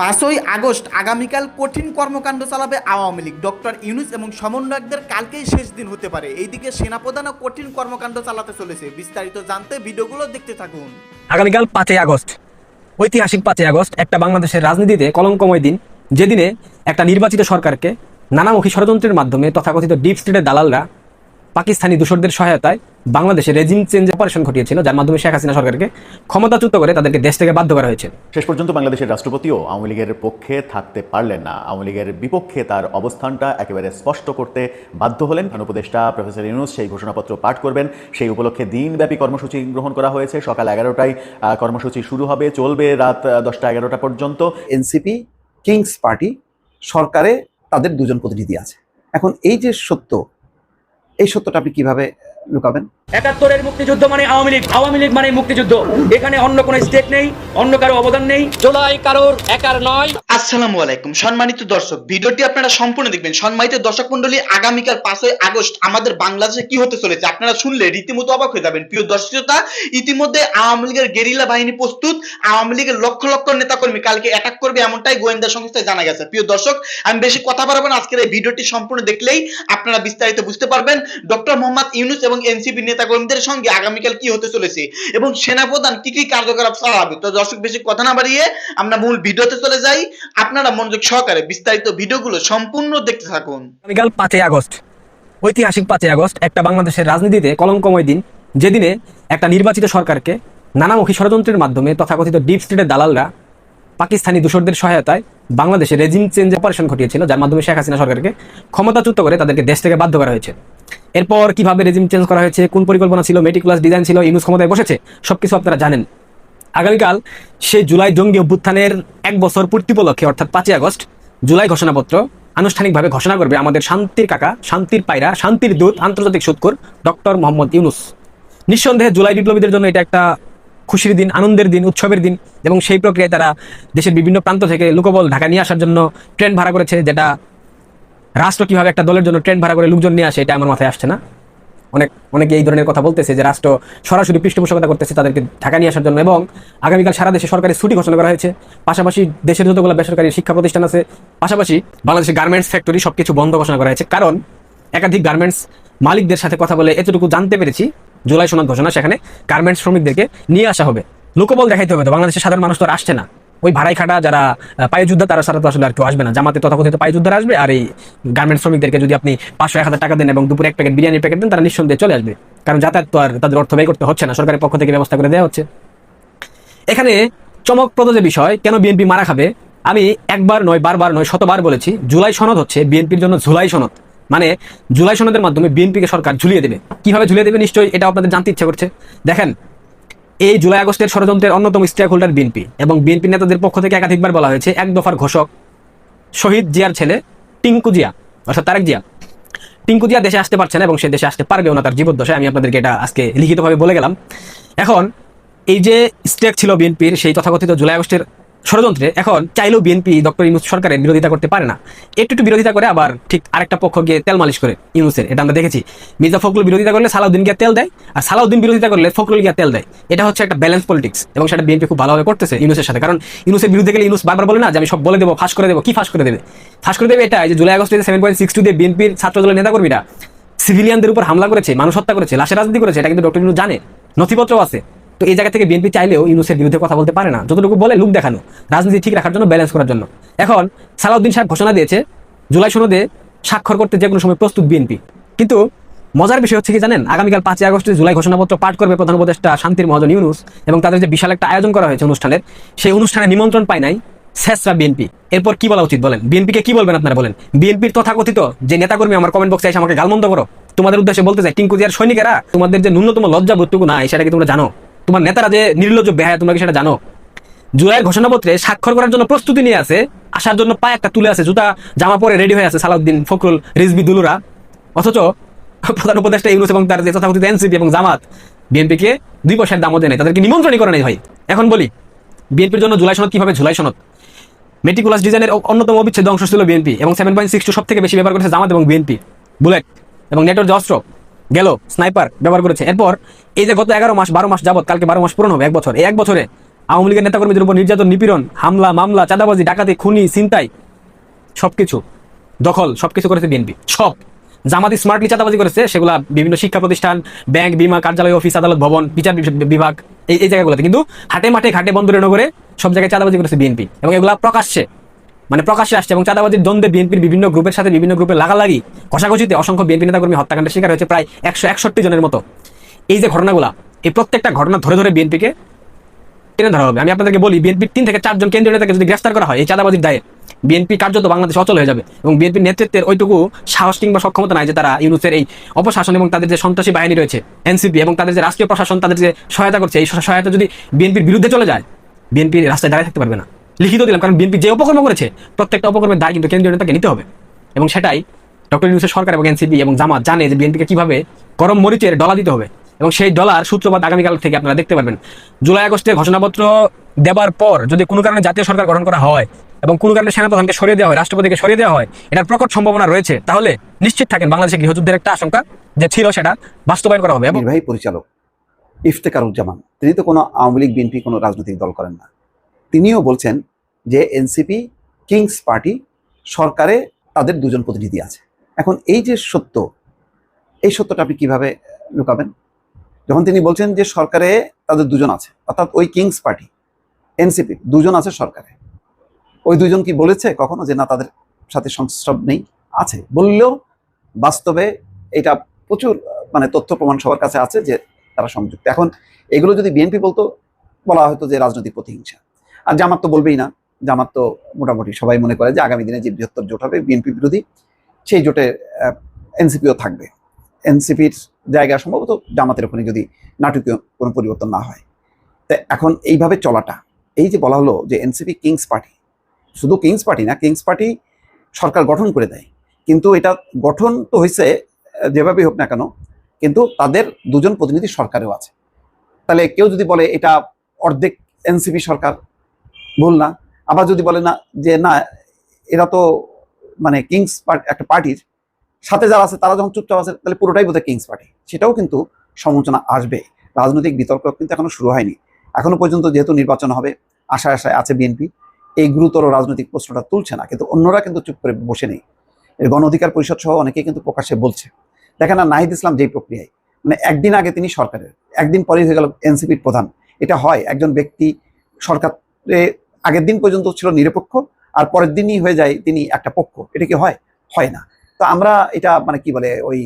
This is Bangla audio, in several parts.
পাঁচই আগস্ট আগামীকাল কঠিন কর্মকাণ্ড চালাবে আওয়ামী লীগ। ডক্টর ইউনুস এবং সমন্বয়কদের কালকেই শেষ দিন হতে পারে। এইদিকে সেনাপ্রধানও কঠিন কর্মকাণ্ড চালাতে চলেছে। বিস্তারিত জানতে ভিডিওগুলো দেখতে থাকুন। আগামীকাল পাঁচই আগস্ট। ঐতিহাসিক পাঁচই আগস্ট, একটা বাংলাদেশের রাজনীতিতে কলঙ্কময় দিন, যেদিনে একটা নির্বাচিত সরকারকে নানামুখী ষড়যন্ত্রের মাধ্যমে তথাকথিত ডিপ স্টেটের দালালরা পাকিস্তানি দূষরদের সহায়তায় বাংলাদেশে রেজিম চেঞ্জ অপারেশন ঘটিয়েছিল যার মাধ্যমে শেখ হাসিনা সরকারকে ক্ষমতাচ্যুত করে তাদেরকে দেশ থেকে বাধ্য করা হয়েছে। শেষ পর্যন্ত বাংলাদেশের রাষ্ট্রপতিও আওয়ামী লীগের পক্ষে থাকতে পারলেন না। আওয়ামী লীগের বিপক্ষে তার অবস্থানটা একেবারে স্পষ্ট করতে বাধ্য হলেন। প্রধান উপদেষ্টা প্রফেসর ইউনুস সেই ঘোষণাপত্র পাঠ করবেন। সেই উপলক্ষে দিনব্যাপী কর্মসূচি গ্রহণ করা হয়েছে। সকাল এগারোটায় কর্মসূচি শুরু হবে চলবে রাত দশটা এগারোটা পর্যন্ত। এনসিপি কিংস পার্টি সরকারে তাদের দুজন প্রতিনিধি আছে। এখন এই যে সত্য এই সত্যটা আপনি কীভাবে লুকাবেন? একাত্তরের মুক্তিযুদ্ধ মানে আওয়ামী লীগ। আওয়ামী লীগ মানে মুক্তিযুদ্ধ। এখানে অন্য কোনো স্টেট নেই, অন্য কারও অবদান নেই। জোলাই কারোর একার নয়। আসসালামু আলাইকুম, সম্মানিত দর্শক, ভিডিওটি আপনারা সম্পূর্ণ দেখবেন। সম্মানিত দর্শক মন্ডলী আগামীকাল পাঁচই আগস্ট আমাদের বাংলাদেশে কি হতে চলেছে আপনারা শুনলে রীতিমতো অবাক হয়ে যাবেন। প্রিয় দর্শকতা ইতিমধ্যে আওয়ামী লীগের গেরিলা বাহিনী প্রস্তুত, আওয়ামী লীগের লক্ষ লক্ষ নেতাকর্মী কালকে অ্যাটাক করবে এমনটাই গোয়েন্দা সংস্থায় জানা গেছে। প্রিয় দর্শক, আমি বেশি কথা বাড়াবো না, আজকের এই ভিডিওটি সম্পূর্ণ দেখলেই আপনারা বিস্তারিত বুঝতে পারবেন। ডক্টর মোহাম্মদ ইউনুস এবং এনসিপি নেতাকর্মীদের সঙ্গে আগামীকাল কি হতে চলেছে? এবং সেনাপ্রধান কি কি কার্যকলাপ চালাবে তো দর্শক, বেশি কথা না বাড়িয়ে আমরা মূল ভিডিওতে চলে যাই। আপনারা মনোযোগ সহকারে বিস্তারিত ভিডিওগুলো সম্পূর্ণ দেখতে থাকুন। আগামীকাল পাঁচই আগস্ট, ঐতিহাসিক পাঁচই আগস্ট, একটা বাংলাদেশের রাজনীতিতে কলঙ্কময় দিন। যেদিনে একটা নির্বাচিত সরকারকে নানামুখী ষড়যন্ত্রের মাধ্যমে তথাকথিত ডিপ স্টেটের দালালরা পাকিস্তানি দূষরদের সহায়তায় বাংলাদেশে রেজিম চেঞ্জ অপারেশন ঘটিয়েছিল, যার মাধ্যমে শেখ হাসিনা সরকারকে ক্ষমতাচ্যুত করে তাদেরকে দেশ থেকে বাধ্য করা হয়েছে। এরপর কীভাবে রেজিম চেঞ্জ করা হয়েছে, কোন পরিকল্পনা ছিল মেটিকুলাস ডিজাইন ছিল, ইউনুস ক্ষমতায় বসেছে, সবকিছু আপনারা জানেন। আগামীকাল সেই জুলাই জঙ্গি অভ্যুত্থানের এক বছর পূর্তি উপলক্ষে, অর্থাৎ পাঁচই আগস্ট, জুলাই ঘোষণাপত্র আনুষ্ঠানিকভাবে ঘোষণা করবে আমাদের শান্তির কাকা, শান্তির পায়রা, শান্তির দূত, আন্তর্জাতিক সুৎকর ডক্টর মোহাম্মদ ইউনুস। নিঃসন্দেহে জুলাই বিপ্লবীদের জন্য এটা একটা খুশির দিন, আনন্দের দিন, উৎসবের দিন এবং সেই প্রক্রিয়ায় তারা দেশের বিভিন্ন প্রান্ত থেকে লোকবল ঢাকা নিয়ে আসার জন্য ট্রেন ভাড়া করেছে, যেটা রাষ্ট্র কীভাবে একটা দলের জন্য ট্রেন ভাড়া করে লোকজন নিয়ে আসে, এটা আমার মাথায় আসছে না। অনেক, অনেকে এই ধরনের কথা বলতেছে যে রাষ্ট্র সরাসরি পৃষ্ঠপোষকতা করতেছে তাদেরকে ঢাকা নিয়ে আসার জন্য এবং আগামীকাল সারা দেশে সরকারি ছুটি ঘোষণা করা হয়েছে। পাশাপাশি দেশের যতগুলো বেসরকারি শিক্ষা প্রতিষ্ঠান আছে, পাশাপাশি বাংলাদেশের গার্মেন্টস ফ্যাক্টরি সবকিছু বন্ধ ঘোষণা করা হয়েছে। কারণ একাধিক গার্মেন্টস মালিকদের সাথে কথা বলে এতটুকু জানতে পেরেছি জুলাই সনদ ঘোষণা সেখানে গার্মেন্টস শ্রমিকদেরকে নিয়ে আসা হবে। লোকবল দেখাইতে হবে তো বাংলাদেশের সাধারণ মানুষ তো আর আসছে না। ওই ভাড়াই খাটা যারা আহ, পায়ে যোদ্ধা তারা সারা তো আসলে আর কেউ আসবে না। জামাতে তথাকথিত পায়ে যোদ্ধারা আসবে আর এই গার্মেন্টস শ্রমিকদেরকে যদি আপনি পাঁচশো এক হাজার টাকা দেন এবং দুপুরে এক প্যাকেট বিরিয়ানির প্যাকেট দেন তারা নিঃসন্দেহে চলে আসবে। কারণ যাতায়াত তো আর তাদের অর্থ ব্যয় করতে হচ্ছে না। সরকারের পক্ষ থেকে ব্যবস্থা করে দেওয়া হচ্ছে। এখানে চমকপ্রদ যে বিষয় কেন বিএনপি মারা খাবে? আমি একবার নয় বারবার নয় শতবার বলেছি জুলাই সনদ হচ্ছে বিএনপির জন্য ঝুলাই সনদ। মানে জুলাই সনদের মাধ্যমে বিএনপিকে সরকার ঝুলিয়ে দেবে। কীভাবে ঝুলিয়ে দেবে নিশ্চয়ই এটা আপনাদের জানতে ইচ্ছা করছে। দেখেন, এই জুলাই আগস্টের ষড়যন্ত্রের অন্যতম স্টেক হোল্ডার বিএনপি এবং বিএনপি নেতাদের পক্ষ থেকে একাধিকবার বলা হয়েছে, এক দফার ঘোষক শহীদ জিয়ার ছেলে টিঙ্কু জিয়া, অর্থাৎ তারেক জিয়া। টিঙ্কু জিয়া দেশে আসতে পারছে না এবং সে দেশে আসতে পারবেও না তার জীবদ্দশায়, আমি আপনাদেরকে এটা আজকে লিখিতভাবে বলে গেলাম। এখন, এই যে স্টেক ছিল বিএনপির, সেই তথাকথিত জুলাই আগস্টের ষড়যন্ত্রে এখন চাইলেও বিএনপি, ডক্টর ইউনুস সরকারের বিরোধিতা করতে পারে না। একটু একটু বিরোধিতা করে আবার ঠিক আরেকটা পক্ষ গিয়ে তেল মালিশ করে ইউনুসের এটা আমরা দেখেছি। মির্জা ফখরুল বিরোধিতা করলে সালাউদ্দিন গিয়ে তেল দেয়, আর সালাউদ্দিন বিরোধিতা করলে ফখরুল গিয়ে তেল দেয়। এটা হচ্ছে একটা ব্যালেন্স পলিটিক্স এবং সেটা বিএনপি খুব ভালোভাবে করতেছে ইউনুসের সাথে। কারণ ইউনুসের বিরুদ্ধে গেলে ইউনুস বারবার বলে না যে আমি সব বলে দেবো, ফাঁস করে দেবো, কি ফাঁস করে দেবে? ফাঁস করে দেবে এটা যে জুলাই আগস্টে সেভেন পয়েন্ট সিক্স টু দিয়ে বিএনপির ছাত্র দলের নেতাকর্মীরা সিভিলিয়ানদের উপর হামলা করেছে, মানুষ হত্যা করেছে, লাশের রাজনীতি করেছে, এটা কিন্তু ডক্টর ইউনুস জানে নথিপত্র আছে। তো এই জায়গা থেকে বিএনপি চাইলেও ইউনুসের বিরুদ্ধে কথা বলতে পারে না, যতটুকু বলে লুক দেখানো, রাজনীতি ঠিক রাখার জন্য ব্যালেন্স করার জন্য। এখন সালাউদ্দিন সাহেব ঘোষণা দিয়েছে, জুলাই সনদে স্বাক্ষর করতে যে কোনো সময় প্রস্তুত বিএনপি কিন্তু মজার বিষয় হচ্ছে কি জানেন, আগামীকাল পাঁচই আগস্টে জুলাই ঘোষণাপত্র পাঠ করবে প্রধান উপদেষ্টা শান্তির মহাজন ইউনুস এবং তাদের যে বিশাল একটা আয়োজন করা হয়েছে অনুষ্ঠানের, সেই অনুষ্ঠানে নিমন্ত্রণ পায় নাই শেষরা বিএনপি এরপর কি বলা উচিত বলেন? বিএনপিকে কি বলবেন আপনারা বলেন? বিএনপির তথাকথিত যে নেতাকর্মী আমার কমেন্ট বক্সে এসে আমাকে গালমন্দ করো, তোমাদের উদ্দেশ্যে বলতে চাই টিঙ্কু জিয়ার সৈনিকেরা, তোমাদের যে ন্যূনতম লজ্জা বোধটুকু নাই, সেটা কি তোমরা জানো? তোমার নেতারা যে নির্লজ্জ বেহায়, তোমরা কি সেটা জানো? জুলাইয়ের ঘোষণাপত্রে স্বাক্ষর করার জন্য প্রস্তুতি নিয়ে আছে, আসার জন্য পায়ে একটা তুলে আছে, জুতা, জামা পরে রেডি হয়ে আছে সালাউদ্দিন ফখরুল রিজবি দুলুরা। অথচ প্রধান উপদেষ্টা ইউনুস এবং তার যে তথাকথিত এনসিপি এবং জামাত বিএনপিকে দুই পয়সার দামও দেয় তাদেরকে নিমন্ত্রণই করে নেই ভাই। এখন বলি, বিএনপির জন্য জুলাই সনদ কীভাবে জুলাই সনদ? মেটিকুলাস ডিজাইনের অন্যতম অবিচ্ছেদ্য অংশ ছিল বিএনপি এবং সেভেন পয়েন্ট সিক্স টু সব থেকে বেশি ব্যবহার করেছে জামাত এবং বিএনপি। বুলেট এবং নেটওয়ার্ক যে অস্ত্র গেল স্নাইপার ব্যবহার করেছে। এরপর এই যে গত এগারো মাস, বারো মাস যাবত কালকে বারো মাস পূরণ হবে, এক বছর। এক বছরে আওয়ামী লীগের নেতাকর্মীদের উপর নির্যাতন, নিপীড়ন, হামলা, মামলা, চাঁদাবাজি, ডাকাতি, খুনি, ছিনতাই, সবকিছু দখল, সবকিছু করেছে বিএনপি। সব। জামাতি স্মার্টলি চাঁদাবাজি করেছে, সেগুলা বিভিন্ন শিক্ষা প্রতিষ্ঠান, ব্যাংক, বিমা, কার্যালয়, অফিস, আদালত, ভবন, বিচার বিভাগ, এই এই জায়গাগুলোতে। কিন্তু হাটে মাঠে, ঘাটে, বন্দরে, নগরে সব জায়গায় চাঁদাবাজি করেছে বিএনপি। এবং এগুলা প্রকাশ্যে মানে প্রকাশ্যে আসছে এবং চাঁদাবাজির দ্বন্দ্বে বিএনপির বিভিন্ন গ্রুপের সাথে বিভিন্ন গ্রুপে লাগালাগি, কষাকষিতে অসংখ্য বিএনপি নেতাকর্মী হত্যাকাণ্ডের শিকার হয়েছে প্রায় একশো একষট্টি জনের মতো। এই যে ঘটনাগুলা, এই প্রত্যেকটা ঘটনা ধরে ধরে বিএনপিকে টেনে ধরা হবে। আমি আপনাদেরকে বলি, বিএনপির তিন থেকে চারজন কেন্দ্রীয় নেতাকে যদি গ্রেফতার করা হয় এই চাঁদাবাজির দায়ে, বিএনপি কার্যত বাংলাদেশ অচল হয়ে যাবে এবং বিএনপির নেতৃত্বের ওইটুকু সাহস কিংবা সক্ষমতা নাই যে তারা ইউনুসের এই অপশাসন এবং তাদের যে সন্ত্রাসী বাহিনী রয়েছে, এনসিপি এবং তাদের যে রাষ্ট্রীয় প্রশাসন তাদের যে সহায়তা করছে, এই সহায়তা যদি বিএনপির বিরুদ্ধে চলে যায়, বিএনপি রাস্তায় দাঁড়িয়ে থাকতে পারবে না। লিখিত দিলাম, কারণ বিএনপি যে উপকর্ম করেছে, প্রত্যেকটা উপকর্মের দায় কিন্তু কেন্দ্রীয় নেতাকে নিতে হবে। এবং সেটাই ডক্টর ইউনুসের সরকার এবং এনসিপি এবং জামাত জানে যে বিএনপিকে কীভাবে গরম মরিচের ডলা দিতে হবে। এবং সেই ডলার সূত্রপাত আগামীকাল থেকে আপনারা দেখতে পারবেন। জুলাই আগস্টে ঘোষণাপত্র দেবার পর যদি কোনো কারণে জাতীয় সরকার গঠন করা হয় এবং কোনো কারণে সেনাপ্রধানকে সরিয়ে দেওয়া হয়, রাষ্ট্রপতিকে সরিয়ে দেওয়া হয়, এটার প্রকট সম্ভাবনা রয়েছে, তাহলে নিশ্চিত থাকেন বাংলাদেশে গৃহযুদ্ধের একটা আশঙ্কা যে ছিল সেটা বাস্তবায়ন করা হবে। এবং পরিচালক ইফতেকারুজ্জামান তিনি তো কোনো আওয়ামী লীগ, বিএনপি কোনো রাজনৈতিক দল করেন না। তিনিও বলছেন যে এনসিপি, কিংস পার্টি সরকারে তাদের দুজন প্রতিনিধি আছে। এখন এই যে সত্য, এই সত্যটা আপনি কীভাবে লুকাবেন? যখন তিনি বলছেন যে সরকারে তাদের দুজন আছে, অর্থাৎ ওই কিংস পার্টি, এনসিপি, দুজন আছে সরকারে। ওই দুজন কি বলেছে কখনো যে না, তাদের সাথে সংস্রব নেই? আছে। বললেও বাস্তবে এটা প্রচুর মানে তথ্য প্রমাণ সবার কাছে আছে যে তারা সংযুক্ত। এখন এগুলো যদি বিএনপি বলতো, বলা হয়তো যে রাজনৈতিক প্রতিহিংসা। আর জামাত তো বলবেই না। জামাত তো মোটামুটি সবাই মনে করে যে আগামী দিনে যে বৃহত্তর জোট হবে, বিএনপি বিরোধী, সেই জোটে এনসিপিও থাকবে। এনসিপির জায়গা সম্ভবত জামাতের ওখানে যদি নাটকীয় কোনো পরিবর্তন না হয়। তা এখন এইভাবে চলাটা, এই যে বলা হলো যে এনসিপি কিংস পার্টি, শুধু কিংস পার্টি না, কিংস পার্টি সরকার গঠন করে দেয়। কিন্তু এটা গঠন তো হয়েছে যেভাবেই হোক না কেন, কিন্তু তাদের দুজন প্রতিনিধি সরকারেও আছে। তাহলে কেউ যদি বলে এটা অর্ধেক এনসিপি সরকার ভুল না। আবার যদি বলে না, যে না, এরা তো মানে কিংস একটা পার্টির, সাথে যারা আছে, তারা যখন চুপচাপ আছে, তাহলে পুরোটাই বোধহয় কিংস পার্টি। সেটাও কিন্তু সমালোচনা আসবে। রাজনৈতিক বিতর্ক কিন্তু এখনও শুরু হয়নি। এখনও পর্যন্ত যেহেতু নির্বাচন হবে, আশায় আশায় আছে বিএনপি, এই গুরুতর রাজনৈতিক প্রশ্নটা তুলছে না। কিন্তু অন্যরা কিন্তু চুপ করে বসে নেই। গণ অধিকার পরিষদ সহ অনেকেই কিন্তু প্রকাশ্যে বলছে। দেখেন না, নাহিদ ইসলাম যেই প্রক্রিয়ায় মানে একদিন আগে তিনি সরকারের, একদিন পরেই হয়ে গেল এনসিপির প্রধান। এটা হয়, একজন ব্যক্তি সরকারে আগের দিন পর্যন্ত ছিল নিরপেক্ষ আর পরের দিনই হয়ে যায় তিনি একটা পক্ষ। এটা কি হয়? হয় না। তো আমরা এটা মানে কি বলে ওই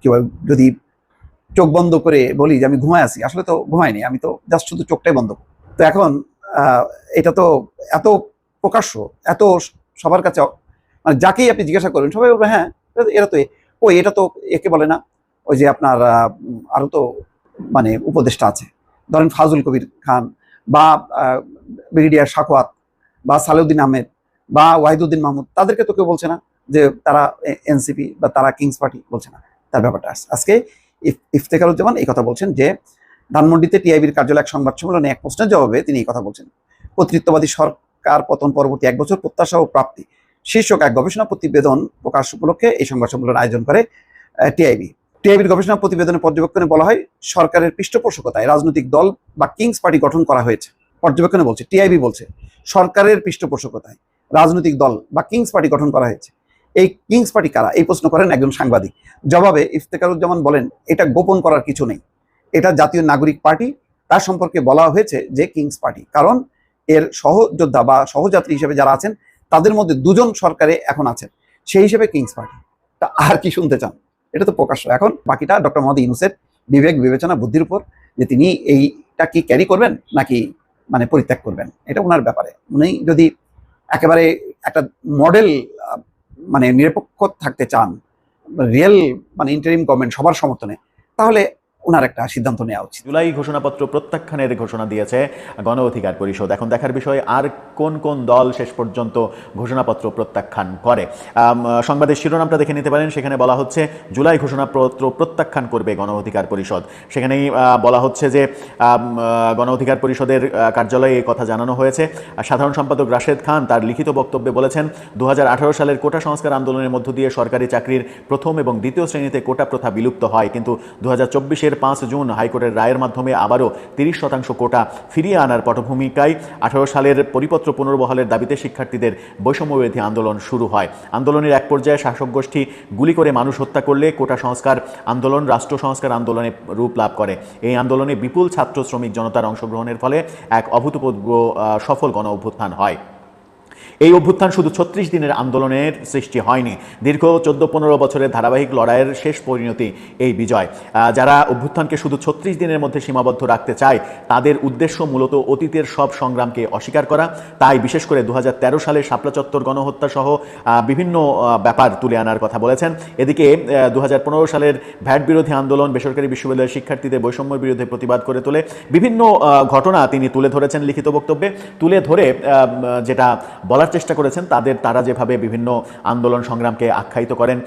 কি বলে যদি চোখ বন্ধ করে বলি যে আমি ঘুমায় আছি আসলে তো ঘুমাইনি আমি তো জাস্ট শুধু চোখটাই বন্ধ। তো এখন এটা তো এত প্রকাশ্য এত সবার কাছে মানে যাকেই আপনি জিজ্ঞাসা করবেন সবাই বলবে হ্যাঁ এরা তো- ওই এটা তো একে বলে না। ওই যে আপনার আহ, উম, আরও তো মানে উপদেষ্টা আছে। ধরেন ফাজুল কবির খান বা ব্রিগেডিয়ার সাকোয়াত বা সালেউদ্দিন আহমেদ বা ওয়াহিদুদ্দিন মাহমুদ, তাদেরকে তো কেউ বলছে না যে তারা এনসিপি বা তারা কিংস পার্টি বলছে না। তার ব্যাপারটা আজকে ইফ- ইফতেখারুজ্জামান এই কথা বলছেন যে, ধানমন্ডিতে টিআইবির কার্যালয় এক সংবাদ সম্মেলনে এক প্রশ্নের জবাবে তিনি এই কথা বলছেন। কর্তৃত্ববাদী সরকার পতন পরবর্তী এক বছর প্রত্যাশা ও প্রাপ্তি, শীর্ষক এক গবেষণা প্রতিবেদন প্রকাশ উপলক্ষে এই সংবাদ সম্মেলন আয়োজন করে টিআইবি। টিআইবির গবেষণা প্রতিবেদনে পর্যবেক্ষণে বলা হয় সরকারের পৃষ্ঠপোষকতায় রাজনৈতিক দল বা কিংস পার্টি গঠন করা হয়েছে। পর্যবেক্ষণে বলছে, টিআইবি বলছে, সরকারের পৃষ্ঠপোষকতায় রাজনৈতিক দল বা কিংস পার্টি গঠন করা হয়েছে। এই কিংস পার্টি কারা? এই প্রশ্ন করেন একজন সাংবাদিক। জবাবে ইফতেকারুজ্জামান বলেন, এটা গোপন করার কিছু নেই। এটা জাতীয় নাগরিক পার্টি, তার সম্পর্কে বলা হয়েছে যে কিংস পার্টি। কারণ এর সহযোদ্ধা বা সহযাত্রী হিসেবে যারা আছেন, তাদের মধ্যে দুজন সরকারে এখন আছেন, সেই হিসেবে কিংস পার্টি। তা আর কি শুনতে চান? এটা তো প্রকাশ্য। এখন বাকিটা ডক্টর মোহাম্মদ ইউনুসের বিবেক, বিবেচনা, বুদ্ধির উপর যে তিনি এইটা কি ক্যারি করবেন নাকি মানে পরিত্যাগ করবেন, এটা ওনার ব্যাপারে। উনি যদি একেবারে একটা মডেল মানে নিরপেক্ষ থাকতে চান রিয়েল মানে ইন্টারিম গভর্নমেন্ট সবার সমর্থনে, তাহলে ওনার একটা সিদ্ধান্ত নেওয়া উচিত। জুলাই ঘোষণাপত্র প্রত্যাখ্যানের ঘোষণা দিয়েছে গণ অধিকার পরিষদ। এখন দেখার বিষয়, আর কোন কোন দল শেষ পর্যন্ত ঘোষণাপত্র প্রত্যাখ্যান করে? সংবাদের শিরোনামটা দেখে নিতে পারেন। সেখানে বলা হচ্ছে, জুলাই ঘোষণাপত্র প্রত্যাখ্যান করবে গণ অধিকার পরিষদ। সেখানেই বলা হচ্ছে যে গণ অধিকার পরিষদের কার্যালয়ে এই কথা জানানো হয়েছে। সাধারণ সম্পাদক রাশেদ খান তার লিখিত বক্তব্যে বলেছেন দু হাজার আঠারো সালের কোটা সংস্কার আন্দোলনের মধ্য দিয়ে সরকারি চাকরির প্রথম এবং দ্বিতীয় শ্রেণীতে কোটা প্রথা বিলুপ্ত হয়। কিন্তু দু হাজার পাঁচ জুন হাইকোর্টের রায়ের মাধ্যমে আবারও তিরিশ শতাংশ কোটা ফিরিয়ে আনার পটভূমিকায় আঠারো সালের পরিপত্র পুনর্বহালের দাবিতে শিক্ষার্থীদের বৈষম্যবিরোধী আন্দোলন শুরু হয়। আন্দোলনের এক পর্যায়ে শাসক গোষ্ঠী গুলি করে মানুষ হত্যা করলে কোটা সংস্কার আন্দোলন রাষ্ট্র সংস্কার আন্দোলনে রূপ লাভ করে। এই আন্দোলনে বিপুল ছাত্র শ্রমিক জনতার অংশগ্রহণের ফলে এক অভূতপূর্ব সফল গণ অভ্যুত্থান হয়। এই অভ্যুত্থান শুধু ছত্রিশ দিনের আন্দোলনের সৃষ্টি হয়নি। দীর্ঘ চোদ্দ পনেরো বছরের ধারাবাহিক লড়াইয়ের শেষ পরিণতি এই বিজয়। যারা অভ্যুত্থানকে শুধু ছত্রিশ দিনের মধ্যে সীমাবদ্ধ রাখতে চায়, তাদের উদ্দেশ্য মূলত অতীতের সব সংগ্রামকে অস্বীকার করা। তাই বিশেষ করে দু হাজার তেরো সালে শাপলা চত্বর গণহত্যা সহ বিভিন্ন ব্যাপার তুলে আনার কথা বলেছেন। এদিকে দু হাজার পনেরো সালের ভ্যাট বিরোধী আন্দোলন বেসরকারি বিশ্ববিদ্যালয়ের শিক্ষার্থীদের বৈষম্যের বিরুদ্ধে প্রতিবাদ করে তোলে। বিভিন্ন ঘটনা তিনি তুলে ধরেছেন লিখিত বক্তব্যে। তুলে ধরে যেটা বলার চেষ্টা করেছেন। তাদের তারা যেভাবে বিভিন্ন আন্দোলন সংগ্রামকে আখ্যায়িত করেন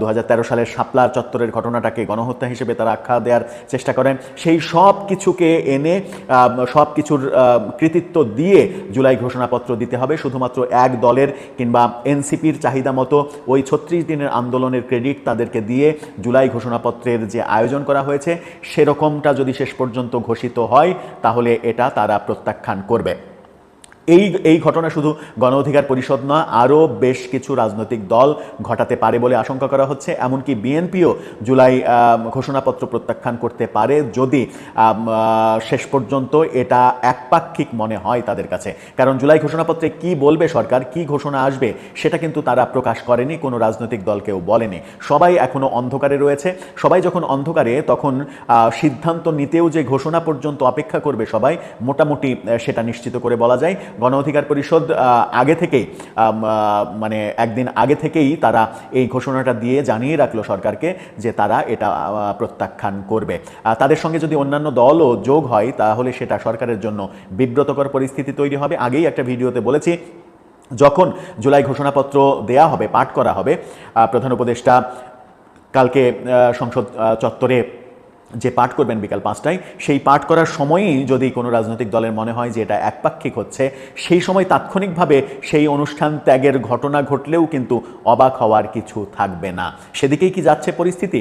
দু হাজার তেরো সালের শাপলা চত্বরের ঘটনাটাকে গণহত্যা হিসেবে তারা আখ্যা দেওয়ার চেষ্টা করেন। সেই সব কিছুকে এনে সব কিছুর কৃতিত্ব দিয়ে জুলাই ঘোষণাপত্র দিতে হবে। শুধুমাত্র এক দলের কিংবা এনসিপির চাহিদা মতো ওই ছত্রিশ দিনের আন্দোলনের ক্রেডিট তাদেরকে দিয়ে জুলাই ঘোষণাপত্রের যে আয়োজন করা হয়েছে, সেরকমটা যদি শেষ পর্যন্ত ঘোষিত হয়, তাহলে এটা তারা প্রত্যাখ্যান করবে। এই এই ঘটনা শুধু গণ অধিকার পরিষদ নয়, আরও বেশ কিছু রাজনৈতিক দল ঘটাতে পারে বলে আশঙ্কা করা হচ্ছে। এমনকি বিএনপিও জুলাই ঘোষণাপত্র প্রত্যাখ্যান করতে পারে যদি শেষ পর্যন্ত এটা একপাক্ষিক মনে হয় তাদের কাছে। কারণ জুলাই ঘোষণাপত্রে কি বলবে সরকার, কি ঘোষণা আসবে, সেটা কিন্তু তারা প্রকাশ করেনি, কোনো রাজনৈতিক দলকেও বলেনি। সবাই এখনও অন্ধকারে রয়েছে। সবাই যখন অন্ধকারে, তখন সিদ্ধান্ত নিতেও যে ঘোষণা পর্যন্ত অপেক্ষা করবে সবাই, মোটামুটি সেটা নিশ্চিত করে বলা যায়। গণ অধিকার পরিষদ আগে থেকেই মানে একদিন আগে থেকেই তারা এই ঘোষণাটা দিয়ে জানিয়ে রাখল সরকারকে যে তারা এটা প্রত্যাখ্যান করবে। তাদের সঙ্গে যদি অন্যান্য দলও যোগ হয়, তাহলে সেটা সরকারের জন্য বিব্রতকর পরিস্থিতি তৈরি হবে। আগেই একটা ভিডিওতে বলেছি, যখন জুলাই ঘোষণাপত্র দেয়া হবে, পাঠ করা হবে প্রধান উপদেষ্টা কালকে সংসদ চত্বরে যে পাঠ করবেন বিকাল পাঁচটায়, সেই পাঠ করার সময়ই যদি কোনো রাজনৈতিক দলের মনে হয় যে এটা একপাক্ষিক হচ্ছে, সেই সময় তাৎক্ষণিকভাবে সেই অনুষ্ঠান ত্যাগের ঘটনা ঘটলেও কিন্তু অবাক হওয়ার কিছু থাকবে না। সেদিকেই কি যাচ্ছে পরিস্থিতি?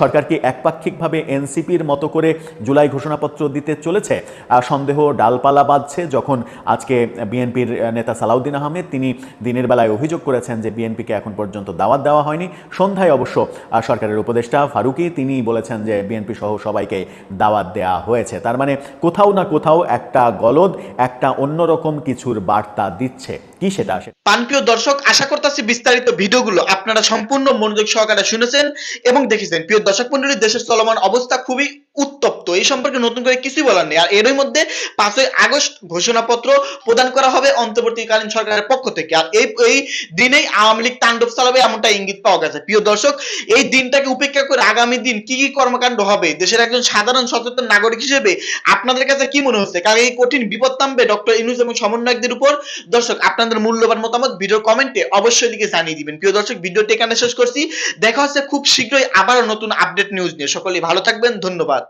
সরকার কি একপাক্ষিকভাবে এনসিপির মতো করে জুলাই ঘোষণাপত্র দিতে চলেছে? সন্দেহ ডালপালা বাঁধছে যখন আজকে বিএনপির নেতা সালাউদ্দিন আহমেদ, তিনি দিনের বেলায় অভিযোগ করেছেন যে বিএনপিকে এখন পর্যন্ত দাওয়াত দেওয়া হয়নি। সন্ধ্যায় অবশ্য সরকারের উপদেষ্টা ফারুকি, তিনি বলেছেন যে বিএনপি সহ সবাইকে দাওয়াত দেয়া হয়েছে। তার মানে কোথাও না কোথাও একটা গলদ, একটা অন্যরকম কিছুর বার্তা দিচ্ছে। কি সেটা আসে পানপ্রিয় দর্শক, আশা করতেছি বিস্তারিত ভিডিওগুলো আপনারা সম্পূর্ণ মনোযোগ সহকারে শুনেছেন এবং দেখেছেন। প্রিয় দর্শক মন্ডলী, দেশের চলমান অবস্থা খুবই উত্তপ্ত। এই সম্পর্কে নতুন করে কিছুই বলার নেই। আর এরই মধ্যে পাঁচই আগস্ট ঘোষণাপত্র প্রদান করা হবে অন্তর্বর্তীকালীন সরকারের পক্ষ থেকে। আর এই এই দিনেই আওয়ামী লীগ তাণ্ডব চালাবে এমনটা ইঙ্গিত পাওয়া গেছে। প্রিয় দর্শক, এই দিনটাকে উপেক্ষা করে আগামী দিন কি কি কর্মকাণ্ড হবে? দেশের একজন সাধারণ সচেতন নাগরিক হিসেবে আপনাদের কাছে কি মনে হচ্ছে? কারণ এই কঠিন বিপদ নামবে ডক্টর ইনুস এবং সমন্বয়কদের উপর। দর্শক, আপনাদের মূল্যবান মতামত ভিডিও কমেন্টে অবশ্যই দিকে জানিয়ে দিবেন। প্রিয় দর্শক, ভিডিওটি এখানে শেষ করছি। দেখা হচ্ছে খুব শীঘ্রই আবারও নতুন আপডেট নিউজ নিয়ে। সকলেই ভালো থাকবেন। ধন্যবাদ।